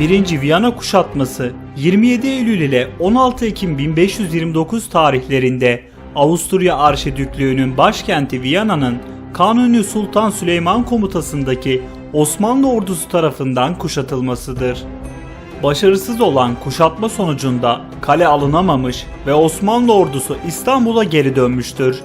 1. Viyana kuşatması 27 Eylül ile 16 Ekim 1529 tarihlerinde Avusturya Arşidüklüğü'nün başkenti Viyana'nın Kanuni Sultan Süleyman komutasındaki Osmanlı ordusu tarafından kuşatılmasıdır. Başarısız olan kuşatma sonucunda kale alınamamış ve Osmanlı ordusu İstanbul'a geri dönmüştür.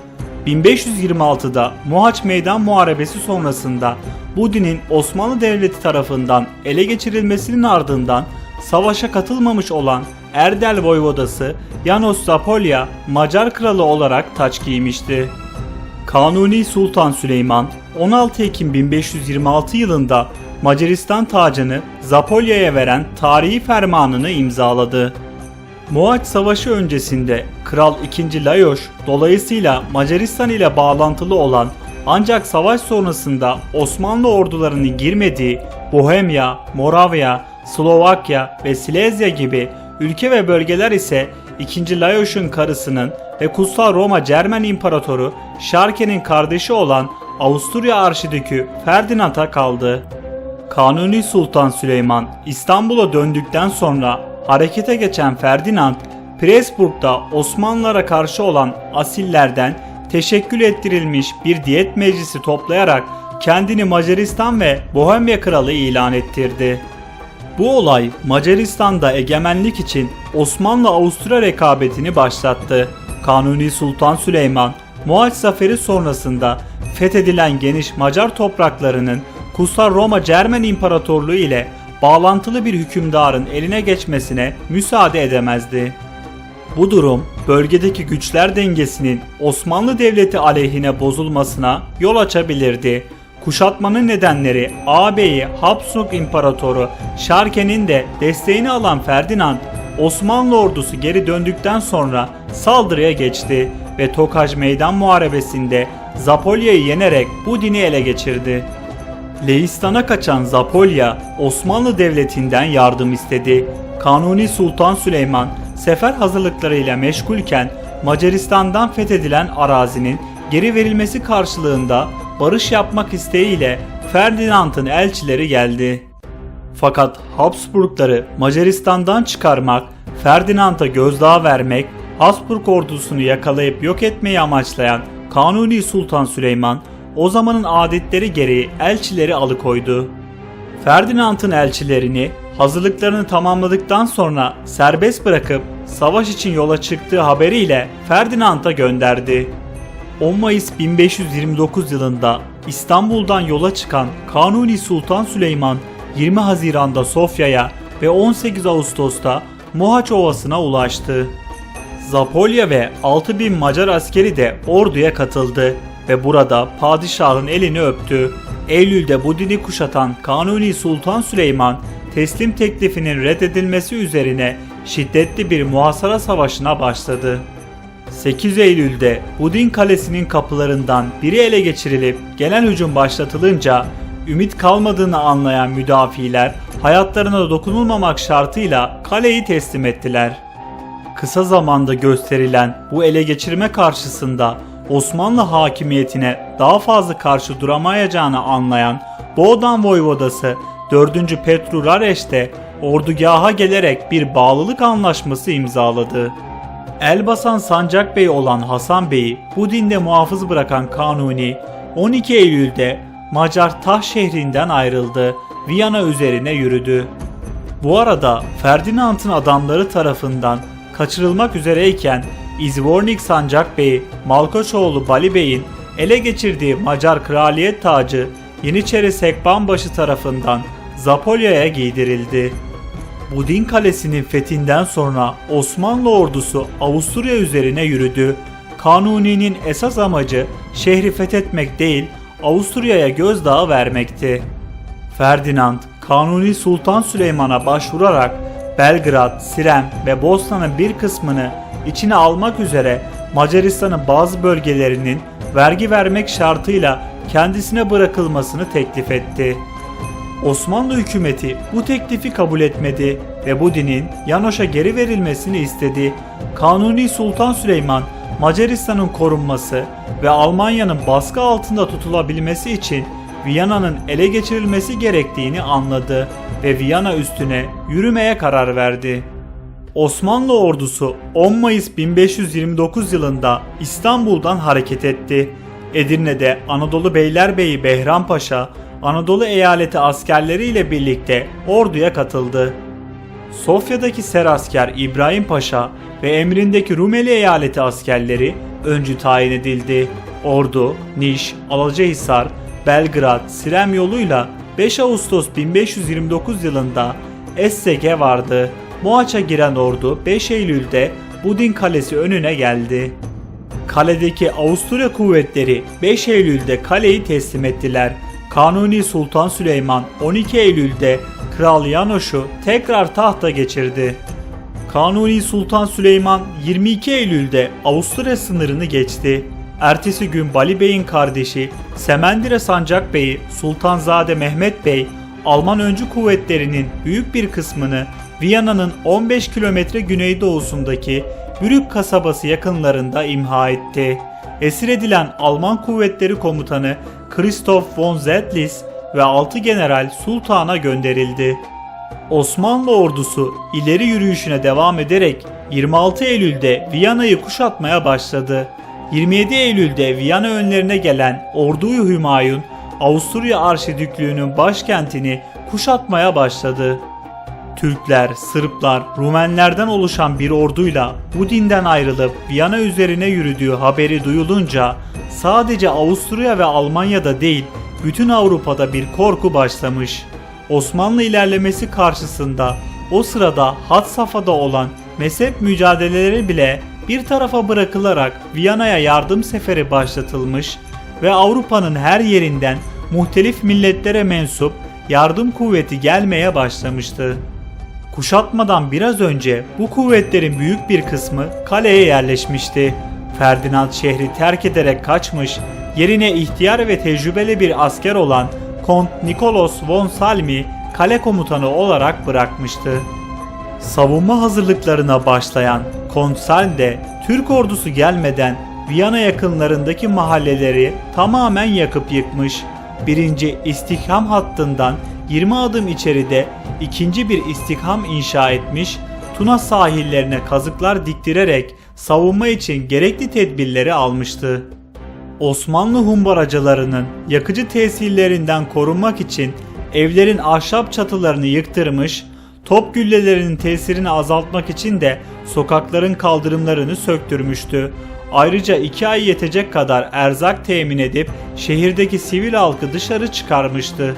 1526'da Mohaç Meydan Muharebesi sonrasında Budin'in Osmanlı Devleti tarafından ele geçirilmesinin ardından savaşa katılmamış olan Erdel Voyvodası Janos Zapolya Macar kralı olarak taç giymişti. Kanuni Sultan Süleyman 16 Ekim 1526 yılında Macaristan tacını Zapolya'ya veren tarihi fermanını imzaladı. Mohaç Savaşı öncesinde Kral II. Lajos dolayısıyla Macaristan ile bağlantılı olan ancak savaş sonrasında Osmanlı ordularının girmediği Bohemya, Moravya, Slovakya ve Silezya gibi ülke ve bölgeler ise II. Lajos'un karısının ve Kutsal Roma Cermen İmparatoru Şarke'nin kardeşi olan Avusturya Arşidükü Ferdinand'a kaldı. Kanuni Sultan Süleyman İstanbul'a döndükten sonra harekete geçen Ferdinand, Pressburg'da Osmanlılara karşı olan asillerden teşekkül ettirilmiş bir diyet meclisi toplayarak kendini Macaristan ve Bohemya kralı ilan ettirdi. Bu olay Macaristan'da egemenlik için Osmanlı-Avusturya rekabetini başlattı. Kanuni Sultan Süleyman, Mohaç Zaferi sonrasında fethedilen geniş Macar topraklarının Kutsal Roma Cermen İmparatorluğu ile bağlantılı bir hükümdarın eline geçmesine müsaade edemezdi. Bu durum bölgedeki güçler dengesinin Osmanlı Devleti aleyhine bozulmasına yol açabilirdi. Kuşatmanın nedenleri ağabeyi Habsburg İmparatoru Şarke'nin de desteğini alan Ferdinand, Osmanlı ordusu geri döndükten sonra saldırıya geçti ve Tokaj Meydan Muharebesi'nde Zapolya'yı yenerek Budin'i ele geçirdi. Leistan'a kaçan Zapolya, Osmanlı Devleti'nden yardım istedi. Kanuni Sultan Süleyman, sefer hazırlıklarıyla meşgulken Macaristan'dan fethedilen arazinin geri verilmesi karşılığında barış yapmak isteğiyle Ferdinand'ın elçileri geldi. Fakat Habsburgları Macaristan'dan çıkarmak, Ferdinand'a gözdağı vermek, Habsburg ordusunu yakalayıp yok etmeyi amaçlayan Kanuni Sultan Süleyman, o zamanın adetleri gereği elçileri alıkoydu. Ferdinand'ın elçilerini hazırlıklarını tamamladıktan sonra serbest bırakıp savaş için yola çıktığı haberiyle Ferdinand'a gönderdi. 10 Mayıs 1529 yılında İstanbul'dan yola çıkan Kanuni Sultan Süleyman 20 Haziran'da Sofya'ya ve 18 Ağustos'ta Mohaç Ovası'na ulaştı. Zapolya ve 6000 Macar askeri de orduya katıldı ve burada padişahın elini öptü. Eylül'de Budin'i kuşatan Kanuni Sultan Süleyman teslim teklifinin reddedilmesi üzerine şiddetli bir muhasara savaşına başladı. 8 Eylül'de Budin Kalesi'nin kapılarından biri ele geçirilip gelen hücum başlatılınca ümit kalmadığını anlayan müdafiler hayatlarına dokunulmamak şartıyla kaleyi teslim ettiler. Kısa zamanda gösterilen bu ele geçirme karşısında Osmanlı hakimiyetine daha fazla karşı duramayacağını anlayan Boğdan Voyvodası 4. Petru Rareş de ordugaha gelerek bir bağlılık anlaşması imzaladı. Elbasan Sancak Bey olan Hasan Bey'i bu dinde muhafız bırakan Kanuni 12 Eylül'de Macar Tah şehrinden ayrıldı, Viyana üzerine yürüdü. Bu arada Ferdinand'ın adamları tarafından kaçırılmak üzereyken İzvornik Sancak Bey, Malkoçoğlu Bali Bey'in ele geçirdiği Macar kraliyet tacı Yeniçeri Sekbanbaşı tarafından Zapolya'ya giydirildi. Budin Kalesi'nin fethinden sonra Osmanlı ordusu Avusturya üzerine yürüdü. Kanuni'nin esas amacı şehri fethetmek değil, Avusturya'ya gözdağı vermekti. Ferdinand, Kanuni Sultan Süleyman'a başvurarak Belgrad, Sirem ve Bosna'nın bir kısmını içine almak üzere Macaristan'ın bazı bölgelerinin vergi vermek şartıyla kendisine bırakılmasını teklif etti. Osmanlı hükümeti bu teklifi kabul etmedi ve Budin'in Yanoş'a geri verilmesini istedi. Kanuni Sultan Süleyman Macaristan'ın korunması ve Almanya'nın baskı altında tutulabilmesi için Viyana'nın ele geçirilmesi gerektiğini anladı ve Viyana üstüne yürümeye karar verdi. Osmanlı ordusu 10 Mayıs 1529 yılında İstanbul'dan hareket etti. Edirne'de Anadolu Beylerbeyi Behram Paşa, Anadolu eyaleti askerleriyle birlikte orduya katıldı. Sofya'daki Serasker İbrahim Paşa ve emrindeki Rumeli eyaleti askerleri öncü tayin edildi. Ordu, Niş, Alacahisar, Belgrad, Sirem yoluyla 5 Ağustos 1529 yılında Essek'e vardı. Moaç'a giren ordu 5 Eylül'de Budin Kalesi önüne geldi. Kaledeki Avusturya kuvvetleri 5 Eylül'de kaleyi teslim ettiler. Kanuni Sultan Süleyman 12 Eylül'de Kral Yanoş'u tekrar tahta geçirdi. Kanuni Sultan Süleyman 22 Eylül'de Avusturya sınırını geçti. Ertesi gün Bali Bey'in kardeşi Semendire Sancak Bey'i Sultanzade Mehmet Bey Alman öncü kuvvetlerinin büyük bir kısmını Viyana'nın 15 kilometre güneydoğusundaki Brück kasabası yakınlarında imha etti. Esir edilen Alman kuvvetleri komutanı Christoph von Zedlis ve 6 general sultana gönderildi. Osmanlı ordusu ileri yürüyüşüne devam ederek 26 Eylül'de Viyana'yı kuşatmaya başladı. 27 Eylül'de Viyana önlerine gelen orduyu Hümayun, Avusturya Arşidüklüğü'nün başkentini kuşatmaya başladı. Türkler, Sırplar, Rumenlerden oluşan bir orduyla bu dinden ayrılıp Viyana üzerine yürüdüğü haberi duyulunca sadece Avusturya ve Almanya'da değil bütün Avrupa'da bir korku başlamış. Osmanlı ilerlemesi karşısında o sırada had safhada olan mezhep mücadeleleri bile bir tarafa bırakılarak Viyana'ya yardım seferi başlatılmış ve Avrupa'nın her yerinden muhtelif milletlere mensup yardım kuvveti gelmeye başlamıştı. Kuşatmadan biraz önce bu kuvvetlerin büyük bir kısmı kaleye yerleşmişti. Ferdinand şehri terk ederek kaçmış, yerine ihtiyar ve tecrübeli bir asker olan Kont Nikolos von Salmi kale komutanı olarak bırakmıştı. Savunma hazırlıklarına başlayan Kont Salm de Türk ordusu gelmeden Viyana yakınlarındaki mahalleleri tamamen yakıp yıkmış. Birinci istihkam hattından 20 adım içeride ikinci bir istihkam inşa etmiş, Tuna sahillerine kazıklar diktirerek savunma için gerekli tedbirleri almıştı. Osmanlı humbaracılarının yakıcı tesirlerinden korunmak için evlerin ahşap çatılarını yıktırmış, top güllelerinin tesirini azaltmak için de sokakların kaldırımlarını söktürmüştü. Ayrıca iki ay yetecek kadar erzak temin edip şehirdeki sivil halkı dışarı çıkarmıştı.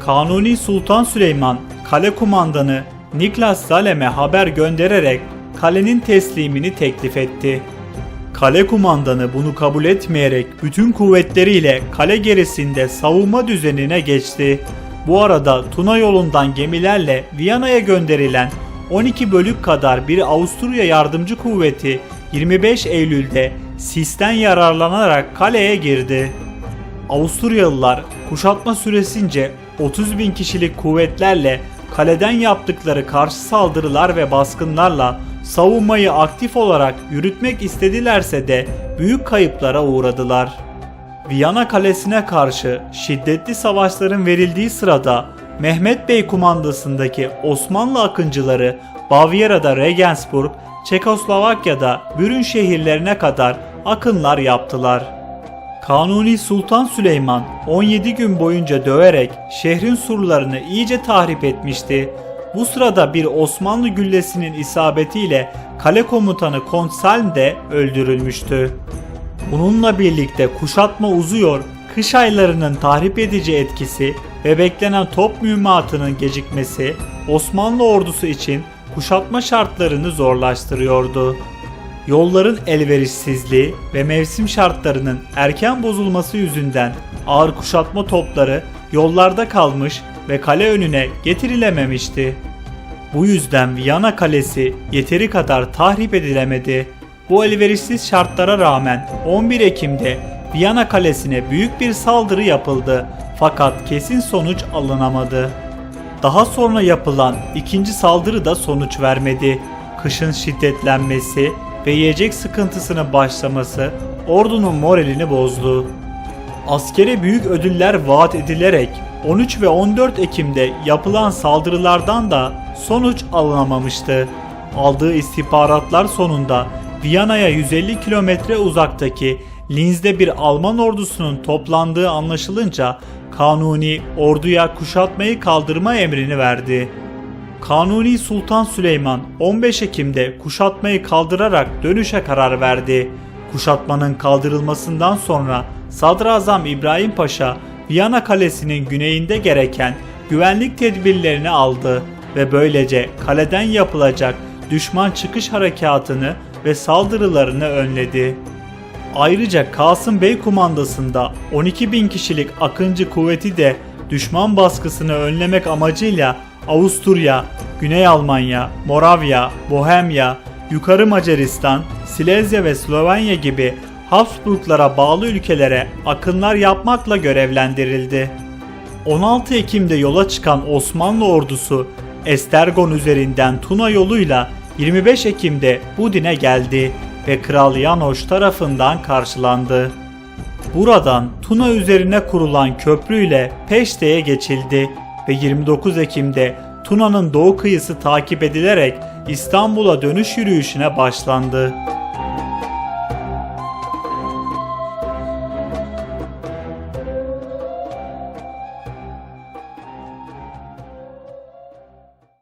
Kanuni Sultan Süleyman kale kumandanı Niklas Salem'e haber göndererek kalenin teslimini teklif etti. Kale kumandanı bunu kabul etmeyerek bütün kuvvetleriyle kale gerisinde savunma düzenine geçti. Bu arada Tuna yolundan gemilerle Viyana'ya gönderilen 12 bölük kadar bir Avusturya yardımcı kuvveti 25 Eylül'de sisten yararlanarak kaleye girdi. Avusturyalılar kuşatma süresince 30 bin kişilik kuvvetlerle kaleden yaptıkları karşı saldırılar ve baskınlarla savunmayı aktif olarak yürütmek istedilerse de büyük kayıplara uğradılar. Viyana kalesine karşı şiddetli savaşların verildiği sırada Mehmet Bey kumandasındaki Osmanlı akıncıları Bavyera'da Regensburg, Çekoslovakya'da Bürün şehirlerine kadar akınlar yaptılar. Kanuni Sultan Süleyman 17 gün boyunca döverek şehrin surlarını iyice tahrip etmişti. Bu sırada bir Osmanlı güllesinin isabetiyle kale komutanı Kont Salm de öldürülmüştü. Bununla birlikte kuşatma uzuyor, kış aylarının tahrip edici etkisi ve beklenen top mühimmatının gecikmesi Osmanlı ordusu için kuşatma şartlarını zorlaştırıyordu. Yolların elverişsizliği ve mevsim şartlarının erken bozulması yüzünden ağır kuşatma topları yollarda kalmış ve kale önüne getirilememişti. Bu yüzden Viyana Kalesi yeteri kadar tahrip edilemedi. Bu elverişsiz şartlara rağmen 11 Ekim'de Viyana Kalesi'ne büyük bir saldırı yapıldı fakat kesin sonuç alınamadı. Daha sonra yapılan ikinci saldırı da sonuç vermedi. Kışın şiddetlenmesi ve yiyecek sıkıntısının başlaması ordunun moralini bozdu. Askere büyük ödüller vaat edilerek 13 ve 14 Ekim'de yapılan saldırılardan da sonuç alınamamıştı. Aldığı istihbaratlar sonunda Viyana'ya 150 kilometre uzaktaki Linz'de bir Alman ordusunun toplandığı anlaşılınca Kanuni orduya kuşatmayı kaldırma emrini verdi. Kanuni Sultan Süleyman 15 Ekim'de kuşatmayı kaldırarak dönüşe karar verdi. Kuşatmanın kaldırılmasından sonra Sadrazam İbrahim Paşa Viyana Kalesi'nin güneyinde gereken güvenlik tedbirlerini aldı ve böylece kaleden yapılacak düşman çıkış harekatını ve saldırılarını önledi. Ayrıca Kasım Bey kumandasında 12 bin kişilik Akıncı kuvveti de düşman baskısını önlemek amacıyla Avusturya, Güney Almanya, Moravya, Bohemya, Yukarı Macaristan, Silezya ve Slovenya gibi Habsburglara bağlı ülkelere akınlar yapmakla görevlendirildi. 16 Ekim'de yola çıkan Osmanlı ordusu Estergon üzerinden Tuna yoluyla 25 Ekim'de Budin'e geldi ve Kral Yanoş tarafından karşılandı. Buradan Tuna üzerine kurulan köprüyle Peşte'ye geçildi ve 29 Ekim'de Tuna'nın doğu kıyısı takip edilerek İstanbul'a dönüş yürüyüşüne başlandı.